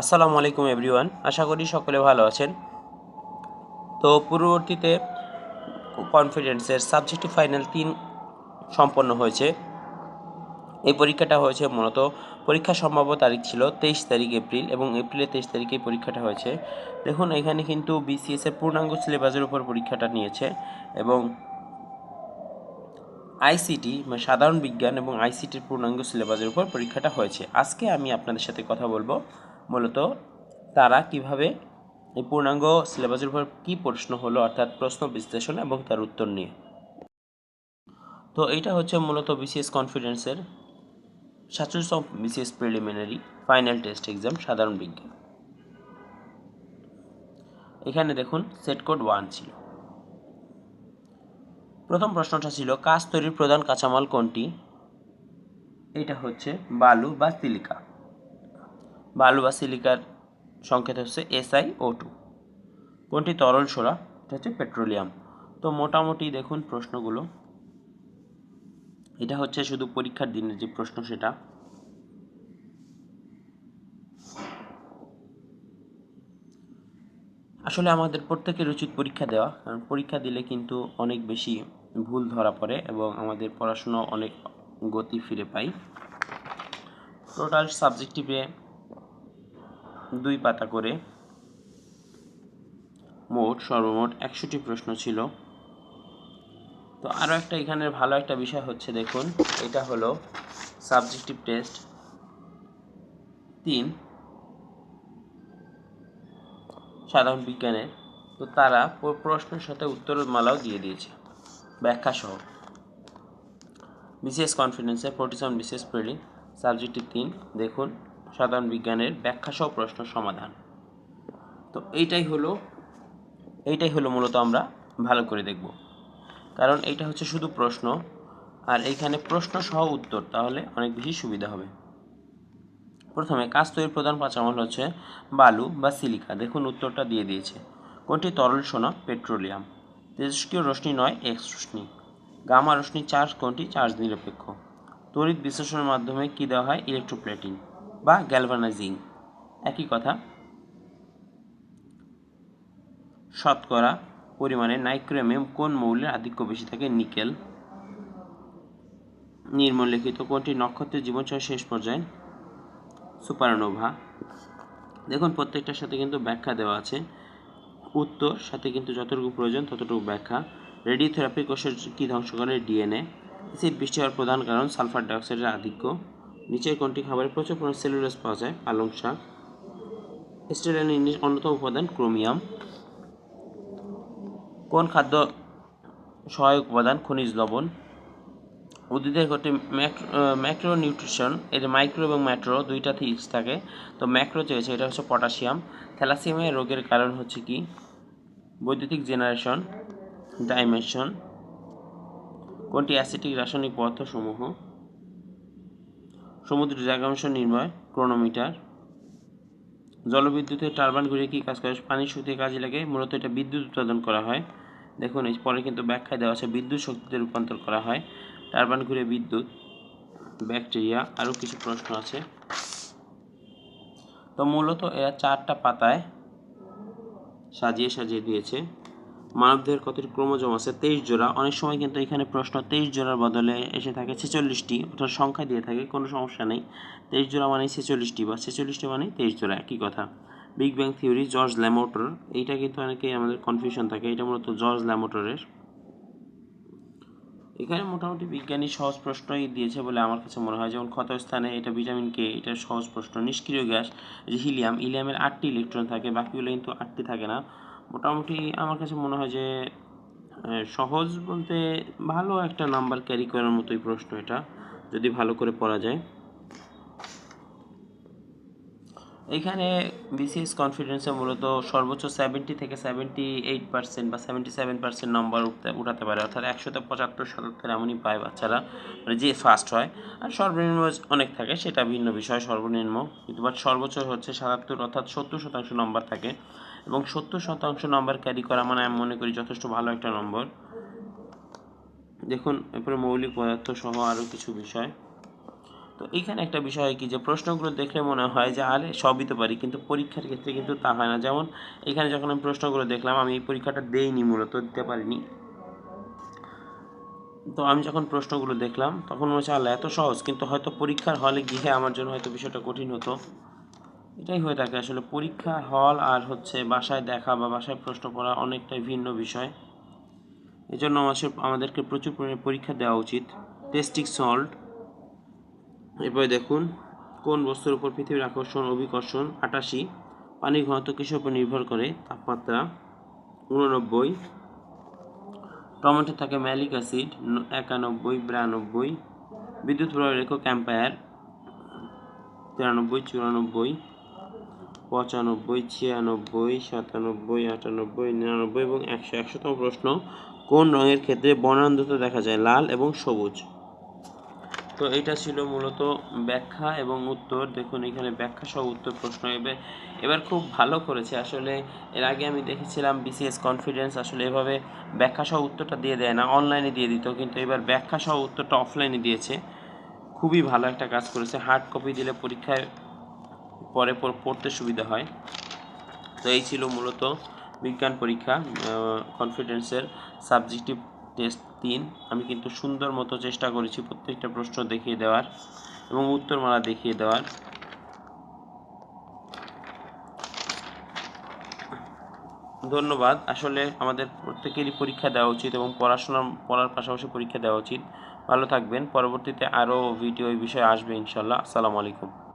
আসসালামু আলাইকুম এভরিওয়ান, আশা করি সকলে ভালো আছেন। তো পূর্ববর্তীতে কনফিডেন্সের সাবজেক্টিভ ফাইনাল তিন সম্পন্ন হয়েছে। এই পরীক্ষাটা হয়েছে মূলত পরীক্ষা সম্ভাব্য তারিখ ছিল তেইশ তারিখ এপ্রিল এবং এপ্রিলের তেইশ তারিখে পরীক্ষাটা হয়েছে। দেখুন, এখানে কিন্তু বিসিএস এর পূর্ণাঙ্গ সিলেবাসের উপর পরীক্ষাটা নিয়েছে এবং আইসিটি মানে সাধারণ বিজ্ঞান এবং আইসিটির পূর্ণাঙ্গ সিলেবাসের উপর পরীক্ষাটা হয়েছে। আজকে আমি আপনাদের সাথে কথা বলব মূলত তারা কীভাবে এই পূর্ণাঙ্গ সিলেবাসের উপর কী প্রশ্ন হলো অর্থাৎ প্রশ্ন বিশ্লেষণ এবং তার উত্তর নিয়ে। তো এইটা হচ্ছে মূলত বিসিএস কনফিডেন্সের সাতচল্লিশ of BCS preliminary final test exam সাধারণ বিজ্ঞান। এখানে দেখুন সেট কোড ওয়ান ছিল। প্রথম প্রশ্নটা ছিল, কাজ তৈরির প্রধান কাঁচামাল কোনটি? এটা হচ্ছে বালু বা সিলিকা। বালু বা সিলিকার সংকেত হচ্ছে এসআই ও টু। কোনটি তরল সোরা? এটা হচ্ছে পেট্রোলিয়াম। তো মোটামুটি দেখুন প্রশ্নগুলো। এটা হচ্ছে শুধু পরীক্ষার দিনের যে প্রশ্ন সেটা। আসলে আমাদের প্রত্যেকের উচিত পরীক্ষা দেওয়া, কারণ পরীক্ষা দিলে কিন্তু অনেক বেশি ভুল ধরা পড়ে এবং আমাদের পড়াশুনো অনেক গতি ফিরে পাই টোটাল সাবজেক্টিভে দুই পাতা করে। মোট সর্বমোট একশোটি প্রশ্ন ছিল। তো আরও একটা এখানের ভালো একটা বিষয় হচ্ছে, দেখুন, এটা হলো সাবজেক্টিভ টেস্ট। তিন, সাধারণ বিজ্ঞানের তো তারা প্রশ্নের সাথে উত্তরমালাও দিয়ে দিয়েছে, ব্যাখ্যা সহ। বিশেষ কনফিডেন্সে ফোর্টি সেভেন বিশেষ প্রেলিং সাবজেক্টিভ তিন, দেখুন সাধারণ বিজ্ঞানের ব্যাখ্যা সহ প্রশ্ন সমাধান। তো এইটাই হলো এইটাই হলো মূলত আমরা ভালো করে দেখব। কারণ এইটা হচ্ছে শুধু প্রশ্ন, আর এইখানে প্রশ্ন সহ উত্তর, তাহলে অনেক বেশি সুবিধা হবে। প্রথমে কাজ তৈরির প্রধান কাঁচামাল হচ্ছে বালু বা সিলিকা। দেখুন উত্তরটা দিয়ে দিয়েছে। কোনটি তরল সোনা? পেট্রোলিয়াম। তেজস্ক্রিয় রশ্মি নয়, এক্স রশ্মি। গামা রশ্মি চার্জ কোনটি? চার্জ নিরপেক্ষ। তড়িৎ বিশ্লেষণের মাধ্যমে কী দেওয়া হয়? ইলেকট্রোপ্লেটিং বা গ্যালভানাইজিং একই কথা। শতকরা পরিমাণে নাইক্রোমিয়াম কোন মৌলের আধিক্য বেশি থাকে? নিকেল। নির্মলিখিত কোনটি নক্ষত্রের জীবন জীবনচয় শেষ পর্যায়ে? সুপারনোভা। দেখুন, প্রত্যেকটার সাথে কিন্তু ব্যাখ্যা দেওয়া আছে। উত্তর, সাথে কিন্তু যতটুকু প্রয়োজন ততটুকু ব্যাখ্যা। রেডিওথেরাপি কোষের কী ধ্বংস করে? ডিএনএ। অ্যাসিড বৃষ্টি হওয়ার প্রধান কারণ সালফার ডাইঅক্সাইডের আধিক্য। নিচের কোনটি খাবারে প্রচুর পরিমাণে সেলুলোজ পাওয়া যায়? পালং শাক। স্টেলাইনের অন্যতম উপাদান ক্রোমিয়াম কোন খাদ্য সহায়ক উপাদান? খনিজ লবণ। উদ্ভিদের ঘটে ম্যাক্রো নিউট্রিশন এর মাইক্রো এবং ম্যাক্রো দুইটাতেই থাকে। তো ম্যাক্রো চেয়েছে এটা হচ্ছে পটাশিয়াম থ্যালাসিমিয়া রোগের কারণ হচ্ছে কি? বৈদ্যুতিক জেনারেশন ডাইমেনশন কোনটি অ্যাসিটিক রাসায়নিক পদার্থসমূহ? সমুদ্রের জায়গাংশ নির্ণয়, ক্রোনোমিটার। জলবিদ্যুতের টারবাইন ঘুরে কী কাজ করে? পানি শুকিয়ে কাজে লাগে, মূলত এটা বিদ্যুৎ উৎপাদন করা হয়। দেখুন, এই পরে কিন্তু ব্যাখ্যায় দেওয়া আছে, বিদ্যুৎ শক্তিতে রূপান্তর করা হয়। টারবাইন ঘুরে বিদ্যুৎ, ব্যাকটেরিয়া, আরও কিছু প্রশ্ন আছে। তো মূলত এরা চারটা পাতায় সাজিয়ে সাজিয়ে দিয়েছে। মানবদেহের কতটি ক্রোমোজোম আছে? তেইশ জোড়া। অনেক সময় কিন্তু এখানে প্রশ্ন, তেইশ জোড়ার বদলে এসে থাকে ছেচল্লিশটি, অর্থাৎ সংখ্যা দিয়ে থাকে, কোনো সমস্যা নেই। তেইশ জোড়া মানে ছেচল্লিশটি বা ছেচল্লিশটি মানে তেইশ জোড়া, একই কথা। Big bang theory, George Lemaitre. এইটা কিন্তু অনেকেই আমাদের কনফিউশন থাকে, এটা মূলত জর্জ ল্যামোটরের। এখানে মোটামুটি বিজ্ঞানী সহজ প্রশ্নই দিয়েছে বলে আমার কাছে মনে হয়। যেমন ক্ষত স্থানে এটা ভিটামিন কে, এটা সহজ প্রশ্ন। নিষ্ক্রিয় গ্যাস, যে হিলিয়াম, হিলিয়ামের আটটি ইলেকট্রন থাকে, বাকিগুলো কিন্তু আটটি থাকে না। মোটামুটি আমার কাছে মনে হয় যে সহজ বলতে ভালো একটা নাম্বার ক্যারি করার মতোই প্রশ্ন এটা, যদি ভালো করে পড়া যায়। এখানে বিসিএস কনফিডেন্সে মূলত সর্বোচ্চ সেভেন্টি থেকে সেভেন্টি এইট পার্সেন্ট বা সেভেন্টি সেভেন পার্সেন্ট নম্বর উঠতে, উঠাতে পারে, অর্থাৎ একশোতে পঁচাত্তর সাতাত্তর এমনই পায় বাচ্চারা মানে যে ফার্স্ট হয়। আর সর্বনিম্ন অনেক থাকে, সেটা ভিন্ন বিষয়, সর্বনিম্ন, কিন্তু বাট সর্বোচ্চ হচ্ছে সাতাত্তর, অর্থাৎ সত্তর শতাংশ নম্বর থাকে। এবং সত্তর শতাংশ নম্বর ক্যারি করা মানে আমি মনে করি যথেষ্ট ভালো একটা নম্বর দেখুন, এরপরে মৌলিক পদার্থ সহ আরও কিছু বিষয়। তো এইখানে একটা বিষয় কি, যে প্রশ্নগুলো দেখলে মনে হয় যে, আরে, সবই তো পারি, কিন্তু পরীক্ষার ক্ষেত্রে কিন্তু তা হয় না। যেমন, এখানে যখন আমি প্রশ্নগুলো দেখলাম, আমি এই পরীক্ষাটা দেইনি মূলত, দিতে পারিনি। তো আমি যখন প্রশ্নগুলো দেখলাম, তখন মনে হচ্ছে, আল্লাহ, এত সহজ, কিন্তু হয়তো পরীক্ষার হলে গিয়ে আমার জন্য হয়তো বিষয়টা কঠিন হতো। এটাই হয়ে থাকে আসলে। পরীক্ষা, হল আর হচ্ছে বাসায় দেখা বা বাসায় প্রশ্ন পড়া অনেকটাই ভিন্ন বিষয়। এজন্য আমাদের আমাদেরকে প্রচুর পরিমাণে পরীক্ষা দেওয়া উচিত। টেস্টিক সল্ট। এরপরে দেখুন, কোন বস্তুর উপর পৃথিবীর আকর্ষণ, অভিকর্ষণ, আটাশি, পানির ঘনত্ব কিসের উপর নির্ভর করে? তাপমাত্রা, উননব্বই। টমেটো থাকে ম্যালিক অ্যাসিড একানব্বই, বিরানব্বই। বিদ্যুৎ প্রবাহের একক ক্যাম্পায়ার, তিরানব্বই, চুরানব্বই। পঁচানব্বই, ছিয়ানব্বই, সাতানব্বই, আটানব্বই, নিরানব্বই এবং একশো একশোতম প্রশ্ন, কোন রঙের ক্ষেত্রে বর্ণান্ধতা দেখা যায়, লাল এবং সবুজ? তো এটা ছিল মূলত ব্যাখ্যা এবং উত্তর। দেখুন, এখানে ব্যাখ্যা সহ উত্তর প্রশ্ন। এবার এবার খুব ভালো করেছে। আসলে এর আগে আমি দেখেছিলাম বিসিএস কনফিডেন্স আসলে এভাবে ব্যাখ্যা সহ উত্তরটা দিয়ে দেয় না অনলাইনে দিয়ে দিত। কিন্তু এবার ব্যাখ্যা সহ উত্তরটা অফলাইনে দিয়েছে। খুবই ভালো একটা কাজ করেছে। হার্ড কপি দিলে পরীক্ষায় পরে পর- পড়তে সুবিধা হয়। তো এই ছিল মূলত বিজ্ঞান পরীক্ষা কনফিডেন্সের সাবজেক্টিভ টেস্ট তিন। আমি কিন্তু সুন্দর মতো চেষ্টা করেছি প্রত্যেকটা প্রশ্ন দেখিয়ে দেওয়ার এবং উত্তরমালা দেখিয়ে দেওয়ার। ধন্যবাদ। আসলে আমাদের প্রত্যেকেরই পরীক্ষা দেওয়া উচিত এবং পড়াশোনা পড়ার পাশাপাশি পরীক্ষা দেওয়া উচিত। ভালো থাকবেন। পরবর্তীতে আরও ভিডিও এই বিষয়ে আসবে ইনশাল্লাহ আসসালামু আলাইকুম।